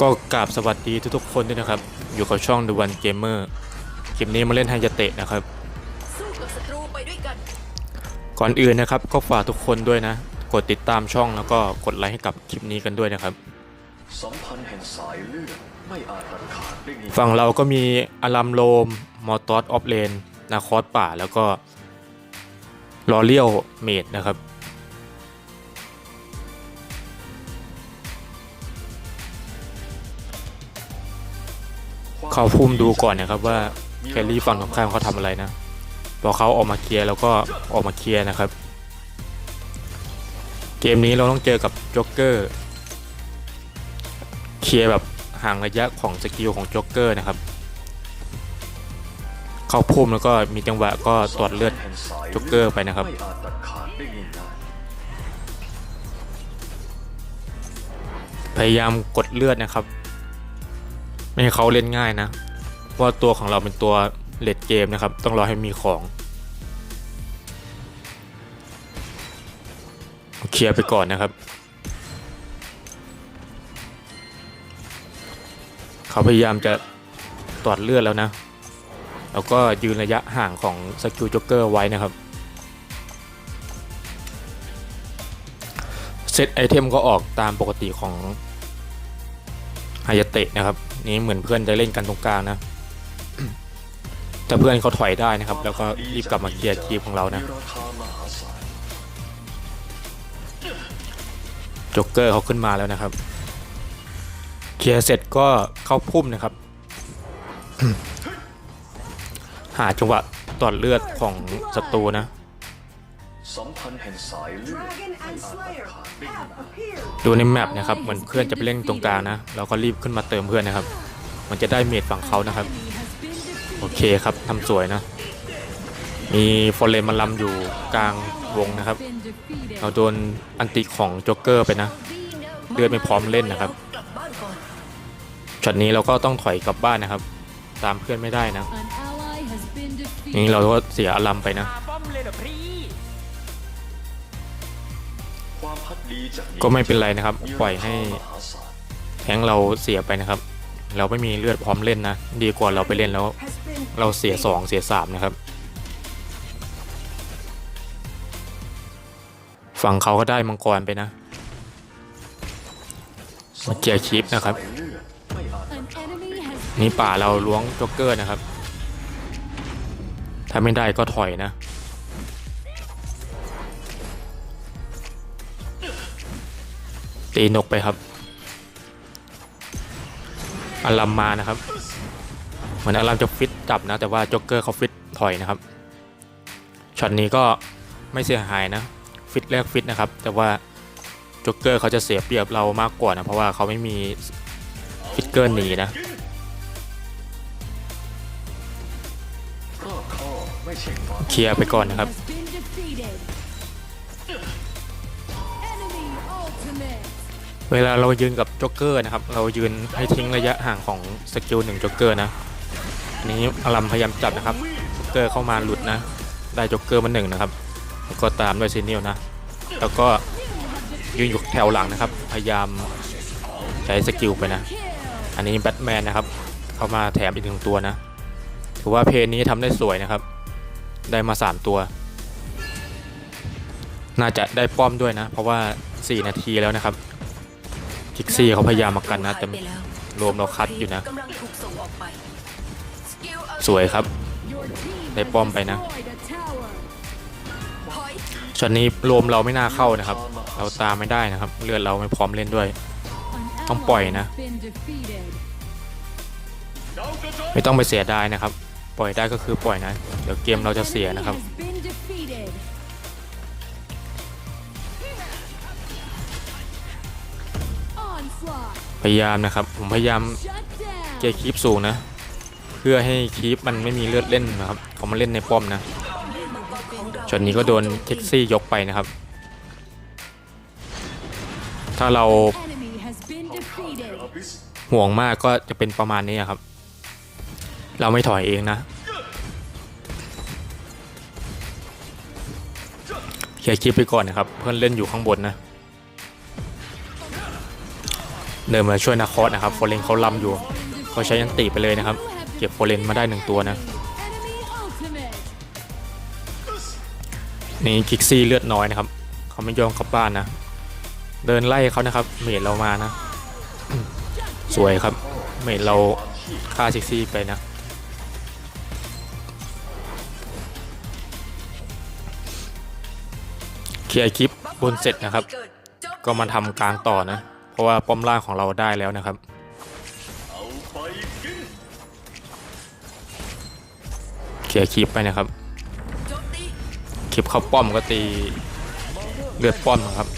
ก็กราบสวัสดีทุกๆคนด้วยนะครับ อยู่กับช่อง The One Gamer คลิปนี้มาเล่นไฮยาเตะนะครับ ก่อนอื่นนะครับก็ฝากทุกคนด้วยนะ กดติดตามช่องแล้วก็กดไลค์ให้กับคลิปนี้กันด้วยนะครับ ฝั่งเราก็มีอารัมโลม มอตอสออฟเลน นาคอสป่าแล้วก็ลอเลียวเมดนะครับ เขาพุ่มดูก่อนนะครับว่าแคลรี่ฝั่งตรงข้ามเขาทำอะไรนะ พอเขาออกมาเคลียร์แล้วก็ออกมาเคลียร์นะครับ เกมนี้เราต้องเจอกับจ็อกเกอร์เคลียร์แบบห่างระยะของสกิลของจ็อกเกอร์นะครับ เข้าพุ่มแล้วก็มีจังหวะก็ตรวจเลือดจ็อกเกอร์ไปนะครับพยายามกดเลือดนะครับ ไม่ให้เขาเล่นง่ายนะว่าตัวของเราเป็นตัวเลดเกมนะครับ ต้องรอให้มีของเคลียร์ไปก่อนนะครับ เขาพยายามจะตรวจเลือดแล้วนะแล้วก็ยืนระยะห่างของสกิลจ็อกเกอร์ไว้นะครับ เซตไอเทมก็ออกตามปกติของฮายาเตะนะครับ นี่เหมือนเพื่อนจะเล่นกันตรงกลางนะ แต่เพื่อนเขาถอยได้นะครับ แล้วก็รีบกลับมาเคลียร์คีบของเรานะจ็อกเกอร์เขาขึ้นมาแล้วนะครับ เคลียร์เสร็จก็เข้าพุ่มนะครับ หาจังหวะตอดเลือดของศัตรูนะ สัมพันธ์แห่งสายเลือด Dragon ไม่ and อาจตัด Slayer ขาดได้ have ง่าย appeared. ดูในแมปนะครับเหมือนเพื่อนจะไปเล่นตรงกลางนะเราก็รีบขึ้นมาเติมเพื่อนนะครับ มันจะได้เมดฝั่งเขานะครับ โอเคครับทำสวยนะ มีฟอร์เรนมาลำอยู่กลางวงนะครับ เราโดนอันติของโจ๊กเกอร์ไปนะเลือดไม่พร้อมเล่นนะครับกลับบ้านก่อนช็อตนี้เราก็ต้องถอยกลับบ้านนะครับ ตามเพื่อนไม่ได้นะ An ally has been นี่ defeated. เราก็เสียอารมณ์ไปนะ ก็ไม่เป็นไรนะครับ ปล่อยให้แทงเราเสียไปนะครับ เราไม่มีเลือดพร้อมเล่นนะ ดีกว่าเราไปเล่นแล้ว เราเสียสองเสียสามนะครับ ฝั่งเขาก็ได้มังกรไปนะ มาเคลียร์คลิปนะครับ นี่ป่าเราล้วงจ็อกเกอร์นะครับ ถ้าไม่ได้ก็ถอยนะ ตีนกไปครับอารัมมานะครับ เหมือนอารัมจะฟิตจับนะ แต่ว่าจ็อกเกอร์เขาฟิตถอยนะครับช็อตนี้ก็ไม่เสียหายนะ ฟิตแรกฟิตนะครับ แต่ว่าจ็อกเกอร์เขาจะเสียเปรียบเรามากกว่านะ เพราะว่าเขาไม่มีฟิตเกอร์หนีนะเคลียร์ไปก่อนนะครับ เวลาเรายืนกับจ็อกเกอร์นะครับ เรายืนให้ทิ้งระยะห่างของสกิลหนึ่งจ็อกเกอร์นะ อันนี้อลัมพยายามจับนะครับจ็อกเกอร์เข้ามาหลุดนะ ได้จ็อกเกอร์มาหนึ่งนะครับ แล้วก็ตามด้วยซีเนียลนะ แล้วก็ยืนอยู่แถวหลังนะครับ พยายามใช้สกิลไปนะ อันนี้แบทแมนนะครับ เข้ามาแถมอีกหนึ่งตัวนะ ถือว่าเพลงนี้ทำได้สวยนะครับ ได้มา 3 ตัว น่าจะได้ป้อมด้วยนะ เพราะว่า 4 นาทีแล้วนะครับ คิกซี่เขาพยายามมากันนะ แต่หายไปแล้วรวมเราคัดอยู่นะกำลังถูกส่งออกไปสกิลอัลสวยครับ Your team ได้ has ป้อมไปนะ destroyed a tower. พอยต์ช็อตนี้รวมเราไม่น่าเข้านะครับ เราตามไม่ได้นะครับ เลือดเราไม่พร้อมเล่นด้วย An Không quẩy ally nè. has been defeated. ไม่ต้องไปเสียดายนะครับ ปล่อยได้ก็คือปล่อยนะ เดี๋ยวเกมเราจะเสียนะครับ พยายามนะครับ ผมพยายามเกยร์คีปสูงนะ เพื่อให้คีปมันไม่มีเลือดเล่นนะครับเขามาเล่นในป้อมนะช็อตนี้ก็โดนเท็กซี่ยกไปนะครับ ถ้าเราห่วงมากก็จะเป็นประมาณนี้ครับ เราไม่ถอยเองนะเคเคลียร์คลิปไปก่อนนะครับ เพื่อนเล่นอยู่ข้างบนนะ เดินมาช่วยนาคอสนะครับโฟเรนเขาลำอยู่เขาใช้ยันติไปเลยนะครับ เก็บโฟเรนมาได้หนึ่งตัวนะนี่กิกซี่เลือดน้อยนะครับเขาไม่ยอมเข้าบ้านนะ เดินไล่เขานะครับ เมดเรามานะ สวยครับ เมดเราฆ่ากิกซี่ไปนะเคลียร์คลิปบนเสร็จนะครับ ก็มาทำกลางต่อนะ ราะว่าป้อมล่างของเราได้แล้วนะครับเอเคลียคลิปไปนะครับคลิปเข้าป้อมก็ตีเลือดป้อมนะครับ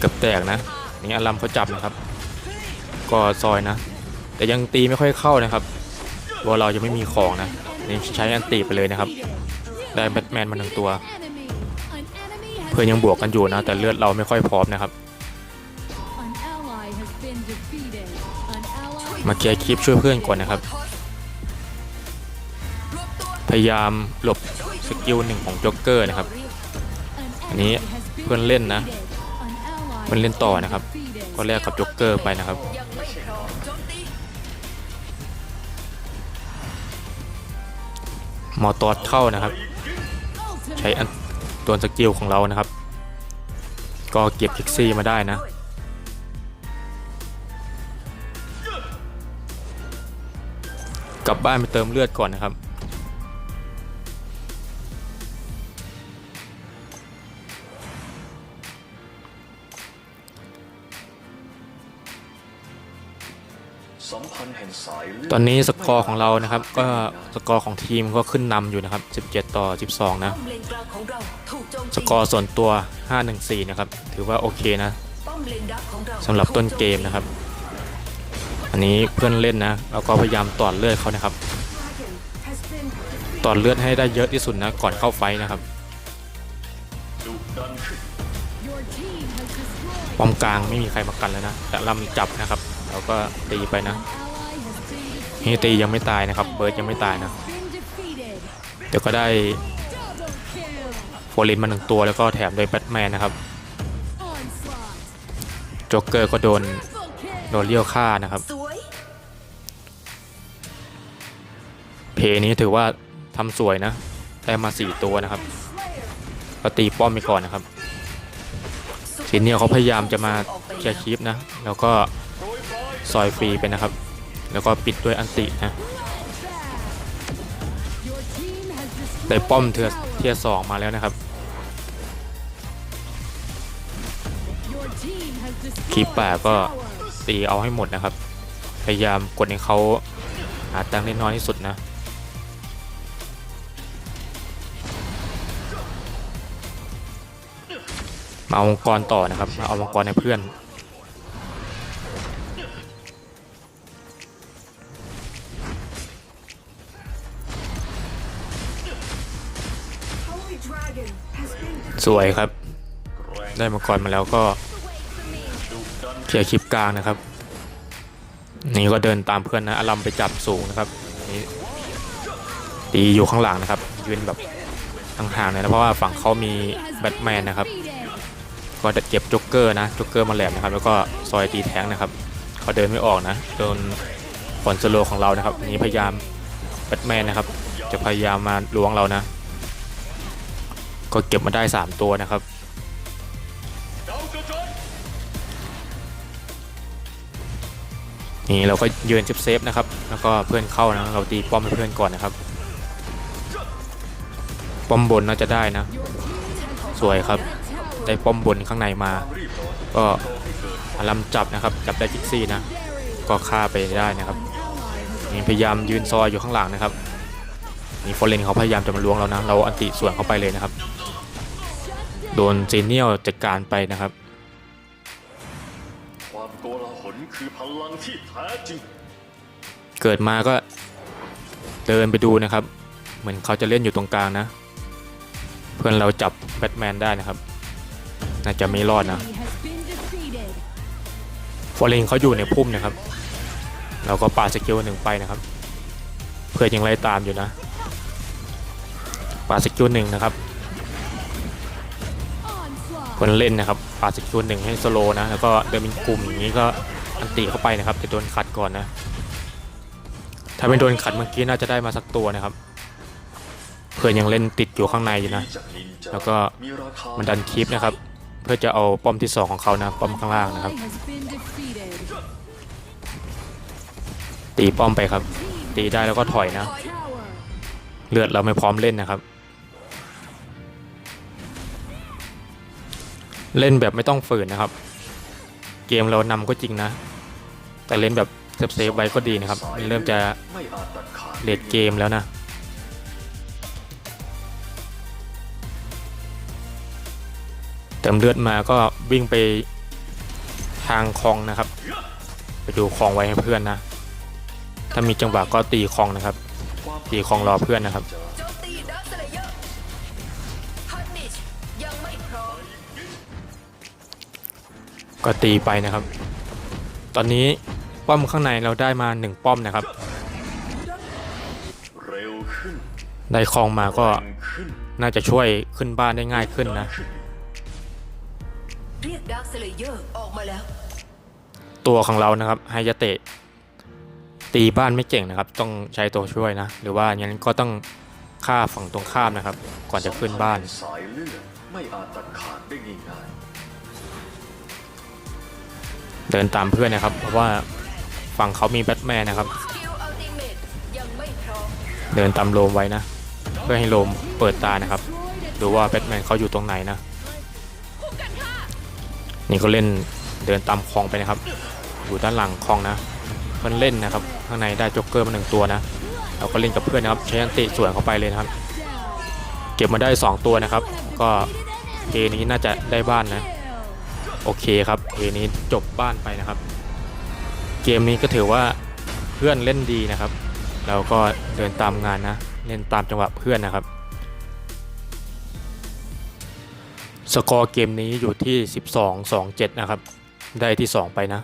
เกับแตกนะนี่อลัมเขาจับนะครับ ก็ซอยนะ แต่ยังตีไม่ค่อยเข้านะครับเพราะเรายังไม่มีของนะนี่ใช้อันตีไปเลยนะครับ ได้แบทแมนมาหนึ่งตัว เพื่อนยังบวกกันอยู่นะ แต่เลือดเราไม่ค่อยพร้อมนะครับ มาเคลียร์คลิปช่วยเพื่อนก่อนนะครับ พยายามหลบสกิลหนึ่งของจ็อกเกอร์นะครับ อันนี้เพื่อนเล่นนะเพื่อนเล่นต่อนะครับ ก็แลกกับจ็อกเกอร์ไปนะครับมอตอดเข้านะครับ ใช้ตัวสกิลของเรานะครับ ก็เก็บคิกซี่มาได้นะ กลับบ้านไปเติมเลือดก่อนนะครับสัมพันธ์แห่งสายเลือดตอนนี้สกอร์ของเรานะครับ ก็สกอร์ของทีมก็ขึ้นนำอยู่นะครับ 17 ต่อ 12 นะป้อมเลนกลางของเราถูกโจมตีสกอร์ส่วนตัว 514 นะครับ ถือว่าโอเคนะป้อมเลนดักของเราสำหรับต้นเกมนะครับ อันนี้เพื่อนเล่นนะแล้วก็พยายามตอดเลือดเขานะครับตอดเลือดให้ได้เยอะที่สุดนะก่อนเข้าไฟนะครับป้อมกลางไม่มีใครมากันแล้วนะแต่ลำจับนะครับแล้วก็ตีไปนะเฮตียังไม่ตายนะครับ เบิร์ดยังไม่ตายนะเดี๋ยวก็ได้โฟลินมาหนึ่งตัวแล้วก็แถมด้วยแบทแมนนะครับโจ๊กเกอร์ก็โดนโดนเลี้ยวฆ่านะครับ เพนี้ถือว่าทำสวยนะได้มา 4 ตัวนะครับก็ตีป้อมไปก่อนนะครับทีเนียเขาพยายามจะมาเคลียร์คลิปนะ แล้วก็ซอยฟรีไปนะครับ แล้วก็ปิดด้วยอันตินะได้ป้อมเทีย a tower. เทียสองมาแล้วนะครับคลิป destroyed ป่าก็ตีเอาให้หมดนะครับ พยายามกดให้เขาหาตังค์ได้น้อยที่สุดนะ มาเอามังกรต่อนะครับมาเอามังกรในเพื่อนสวยครับ ได้มังกรมาแล้วก็เคลียร์คลิปกลางนะครับ นี่ก็เดินตามเพื่อนนะอลัมไปจับสูงนะครับนี่ตีอยู่ข้างหลังนะครับยืนแบบห่างๆเลยนะเพราะว่าฝั่งเขามีแบทแมนนะครับ ก็จะเก็บจ็อกเกอร์นะจ็อกเกอร์มาแหลมนะครับแล้วก็ซอยตีแทงนะครับเขาเดินไม่ออกนะโดนผลสโลของเรานะครับนี้พยายามแบทแมนนะครับ จะพยายามมาล้วงเรานะ ก็เก็บมาได้ 3 ตัวนะครับนี่เราก็ยืนเซฟนะครับ แล้วก็เพื่อนเข้านะ เราตีป้อมให้เพื่อนก่อนนะครับ ป้อมบนน่าจะได้นะ สวยครับ ได้ป้อมบนข้างในมา ก็อารัมจับนะครับจับได้กิกซี่นะก็ฆ่าไปได้นะครับนี่พยายามยืนซอยอยู่ข้างหลังนะครับนี่ฟอร์เรนเขาพยายามจะมาล้วงเรานะเราอันติส่วนเข้าไปเลยนะครับ โดนเจเนียลจัดการไปนะครับความโกลาหลคือพลังที่แท้จริงเกิดมาก็เดินไปดูนะครับ เหมือนเขาจะเล่นอยู่ตรงกลางนะ เพื่อนเราจับแบทแมนได้นะครับ น่าจะไม่รอดนะ Enemy has been defeated. ฟอร์เรนเขาอยู่ในพุ่มนะครับ เราก็ปาสกิลหนึ่งไปนะครับ เพื่อนยังไล่ตามอยู่นะปาสกิลหนึ่งนะครับคนเล่นนะครับปาดสกิลหนึ่งให้สโลว์นะ แล้วก็เดินเป็นกลุ่มอย่างนี้ก็อันติเข้าไปนะครับแต่โดนขัดก่อนนะ ถ้าไม่โดนขัดเมื่อกี้น่าจะได้มาสักตัวนะครับเพื่อนยังเล่นติดอยู่ข้างในอยู่นะจากนินจาแล้วก็มีราคามันดันคลิปนะครับ เพื่อจะเอาป้อมที่สองของเขานะป้อมข้างล่างนะครับ ตีป้อมไปครับ ตีได้แล้วก็ถอยนะ เลือดเราไม่พร้อมเล่นนะครับ เล่นแบบไม่ต้องฝืนนะครับ เกมเรานำก็จริงนะ แต่เล่นแบบเซฟๆไว้ก็ดีนะครับ เริ่มจะเลดเกมแล้วนะ ติมเลือดมาก็วิ่งไปทางคลองนะครับ ไปดูคลองไว้ให้เพื่อนนะ ถ้ามีจังหวะก็ตีคลองนะครับ ตีคลองรอเพื่อนนะครับก็ตีไปนะครับ ตอนนี้ป้อมข้างในเราได้มาหนึ่งป้อมนะครับ ได้คลองมาก็น่าจะช่วยขึ้นบ้านได้ง่ายขึ้นนะ เรียกดักสเลเยอร์ออกมาแล้ว ตัวของเรานะครับไฮยาเตะตีบ้านไม่เก่งนะครับ ต้องใช้ตัวช่วยนะ หรือว่าอย่างนั้นก็ต้องฆ่าฝั่งตรงข้ามนะครับ ก่อนจะขึ้นบ้าน สายเลือดไม่อาจตัดขาดได้ง่ายเดินตามเพื่อนนะครับ เพราะว่าฝั่งเขามีแบทแมนนะครับ สกิลอัลติเมตยังไม่พร้อมเดินตามโลมไว้นะ เพื่อให้โลมเปิดตานะครับ ดูว่าแบทแมนเขาอยู่ตรงไหนนะ นี่ก็เล่นเดินตามคลองไปนะครับ อยู่ด้านหลังคลองนะเพื่อนเล่นนะครับ ข้างในได้จ็อกเกอร์มาหนึ่งตัวนะเราก็เล่นกับเพื่อนนะครับ ใช้อันติสวนเข้าไปเลยนะครับ เก็บมาได้ 2 ตัวนะครับ ก็เกนี้น่าจะได้บ้านนะ โอเคครับเกนี้จบบ้านไปนะครับ เกมนี้ก็ถือว่าเพื่อนเล่นดีนะครับ เราก็เดินตามงานนะ เล่นตามจังหวะเพื่อนนะครับ สกอร์เกมนี้อยู่ที่ 12 2 7 นะครับ ได้ที่ 2 ไปนะ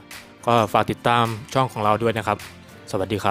ก็ฝากติดตามช่องของเราด้วยนะครับ สวัสดีครับ